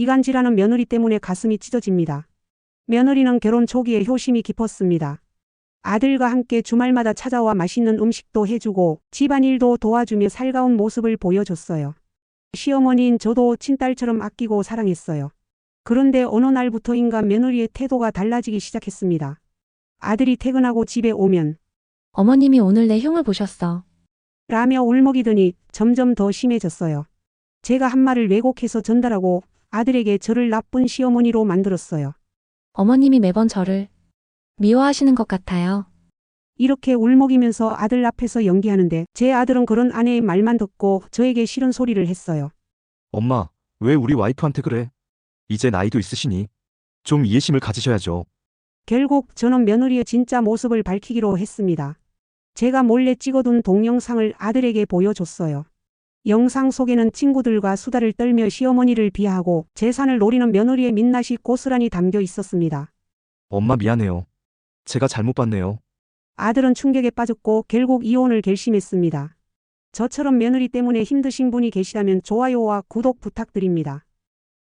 이간질하는 며느리 때문에 가슴이 찢어집니다. 며느리는 결혼 초기에 효심이 깊었습니다. 아들과 함께 주말마다 찾아와 맛있는 음식도 해주고 집안일도 도와주며 살가운 모습을 보여줬어요. 시어머니인 저도 친딸처럼 아끼고 사랑했어요. 그런데 어느 날부터인가 며느리의 태도가 달라지기 시작했습니다. 아들이 퇴근하고 집에 오면 어머님이 오늘 내 흉을 보셨어. 라며 울먹이더니 점점 더 심해졌어요. 제가 한 말을 왜곡해서 전달하고 아들에게 저를 나쁜 시어머니로 만들었어요. 어머님이 매번 저를 미워하시는 것 같아요. 이렇게 울먹이면서 아들 앞에서 연기하는데 제 아들은 그런 아내의 말만 듣고 저에게 싫은 소리를 했어요. 엄마, 왜 우리 와이프한테 그래? 이제 나이도 있으시니 좀 이해심을 가지셔야죠. 결국 저는 며느리의 진짜 모습을 밝히기로 했습니다. 제가 몰래 찍어둔 동영상을 아들에게 보여줬어요. 영상 속에는 친구들과 수다를 떨며 시어머니를 비하하고 재산을 노리는 며느리의 민낯이 고스란히 담겨 있었습니다. 엄마 미안해요. 제가 잘못 봤네요. 아들은 충격에 빠졌고 결국 이혼을 결심했습니다. 저처럼 며느리 때문에 힘드신 분이 계시다면 좋아요와 구독 부탁드립니다.